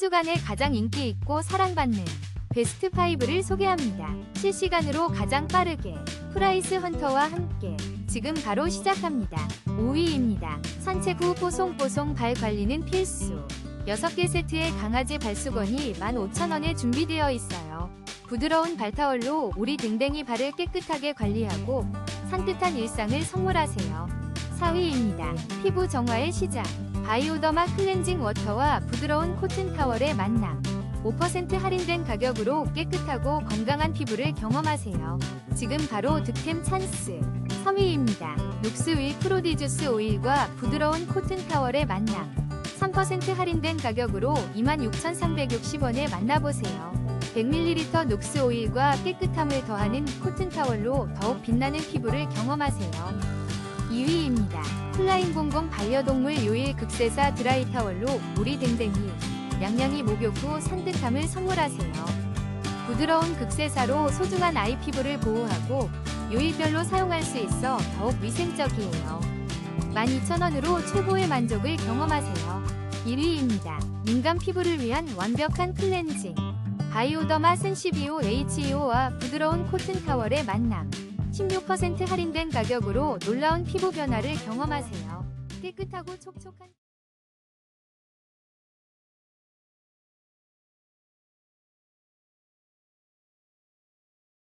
주간에 가장 인기 있고 사랑받는 베스트 5를 소개합니다. 실시간으로 가장 빠르게 프라이스 헌터와 함께 지금 바로 시작합니다. 5위입니다. 산책 후 뽀송뽀송 발 관리는 필수. 6개 세트의 강아지 발수건이 15,000원에 준비되어 있어요. 부드러운 발타월로 우리 댕댕이 발을 깨끗하게 관리하고 산뜻한 일상을 선물하세요. 4위입니다. 피부 정화의 시작. 바이오더마 클렌징 워터와 부드러운 코튼 타월의 만남. 5% 할인된 가격으로 깨끗하고 건강한 피부를 경험하세요. 지금 바로 득템 찬스. 3위입니다. 녹스윌 프로디주스 오일과 부드러운 코튼 타월의 만남. 3% 할인된 가격으로 26,360원에 만나보세요. 100ml 녹스 오일과 깨끗함을 더하는 코튼 타월로 더욱 빛나는 피부를 경험하세요. 2위입니다. 플라잉 공공 반려동물 요일 극세사 드라이 타월로 우리 댕댕이 양양이 목욕 후 산뜻함을 선물하세요. 부드러운 극세사로 소중한 아이 피부를 보호하고 요일별로 사용할 수 있어 더욱 위생적이에요. 12,000원으로 최고의 만족을 경험하세요. 1위입니다. 민감 피부를 위한 완벽한 클렌징. 바이오더마 센시비오 HEO와 부드러운 코튼 타월의 만남. 16% 할인된 가격으로 놀라운 피부 변화를 경험하세요. 깨끗하고 촉촉한